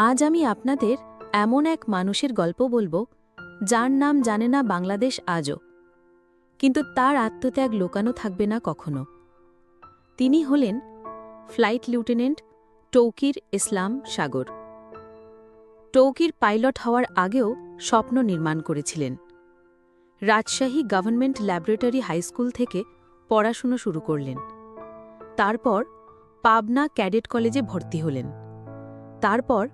আজ আমি আপনাদের এমন এক মানুষের গল্প বলব, যার নাম জানে না বাংলাদেশ আজও। কিন্তু তার আত্মত্যাগ লোকানো থাকবে না কখনো। তিনি হলেন flight lieutenant Taukir Islam Sagar. Taukir pilot হওয়ার আগেও স্বপ্ন নির্মাণ করেছিলেন। রাজশাহী গভর্নমেন্ট ল্যাবরেটরি হাইস্কুল থেকে পড়াশুনো শুরু করলেন। তারপর পাবনা ক্যাডেট কলেজে ভর্তি হলেন। তারপর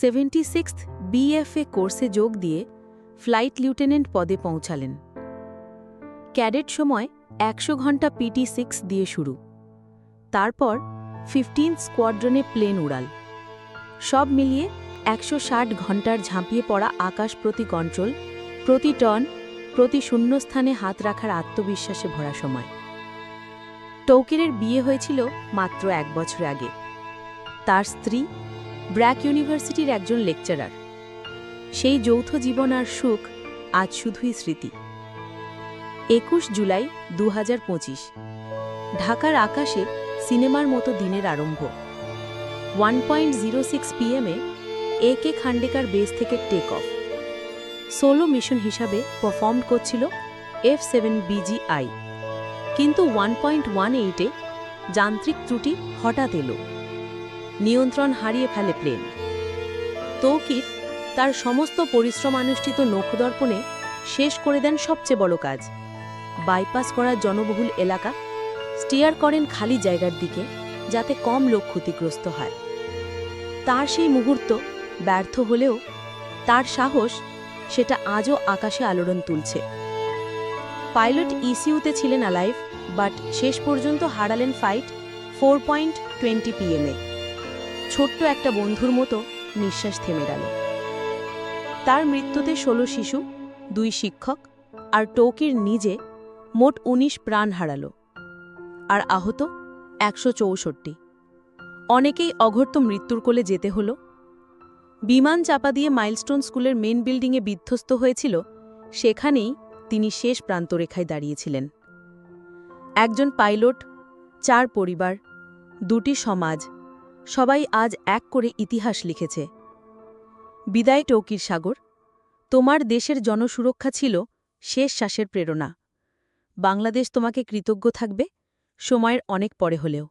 সেভেন্টি সিক্স বিএফএ কোর্সে যোগ দিয়ে ফ্লাইট লিউটেন্যান্ট পদে পৌঁছালেন। ক্যাডেট সময় একশো ঘণ্টা পিটি সিক্স দিয়ে শুরু। তারপর ফিফটিন স্কোয়াড্রনে প্লেন উড়াল। সব মিলিয়ে একশো ষাট ঘণ্টার ঝাঁপিয়ে পড়া আকাশ প্রতি কন্ট্রোল, প্রতি টন প্রতি শূন্যস্থানে হাত রাখার আত্মবিশ্বাসে ভরা সময়। টৌকিরের বিয়ে হয়েছিল মাত্র এক বছর আগে। তার স্ত্রী ব্র্যাক ইউনিভার্সিটির একজন লেকচারার। সেই যৌথ জীবন আর সুখ আজ শুধুই স্মৃতি। একুশ জুলাই দু হাজার পঁচিশ, ঢাকার আকাশে সিনেমার মতো দিনের আরম্ভ। ওয়ান পয়েন্ট জিরো সিক্স পিএমে এ কে খান্ডেকার বেস থেকে টেক অফ সোলো মিশন হিসাবে পারফর্ম করছিল এফ সেভেন বিজিআই কিন্তু ওয়ান পয়েন্ট ওয়ান এইটে যান্ত্রিক ত্রুটি হঠাৎ এলো। নিয়ন্ত্রণ হারিয়ে ফেলে প্লেন। তৌকির তার সমস্ত পরিশ্রম পরিশ্রমানুষ্ঠিত নখদর্পণে শেষ করে দেন সবচেয়ে বড় কাজ। বাইপাস করা জনবহুল এলাকা, স্টিয়ার করেন খালি জায়গার দিকে, যাতে কম লোক ক্ষতিগ্রস্ত হয়। তার সেই মুহূর্ত ব্যর্থ হলেও তার সাহস সেটা আজও আকাশে আলোড়ন তুলছে। পাইলট ইসিউতে ছিলেন অ্যালাইভ বাট শেষ পর্যন্ত হারালেন ফাইট, ফোর পয়েন্ট টোয়েন্টি পিএমে। ছোট্ট একটা বন্ধুর মতো নিঃশ্বাস থেমে গেল। তার মৃত্যুতে ষোলো শিশু, দুই শিক্ষক আর টৌকির নিজে মোট ১৯ প্রাণ হারালো আর আহত একশো চৌষট্টি। অনেকেই অঘর্ত মৃত্যুর কোলে যেতে হলো। বিমান চাপা দিয়ে মাইলস্টোন স্কুলের মেন বিল্ডিংয়ে বিধ্বস্ত হয়েছিল, সেখানেই তিনি শেষ প্রান্তরেখায় দাঁড়িয়েছিলেন। একজন পাইলট, চার পরিবার, দুটি সমাজ সবাই আজ এক করে ইতিহাস লিখেছে। বিদায়, টৌকির সাগর। তোমার দেশের জনসুরক্ষা ছিল শেষ শ্বাসের প্রেরণা। বাংলাদেশ তোমাকে কৃতজ্ঞ থাকবে, সময়ের অনেক পরে হলেও।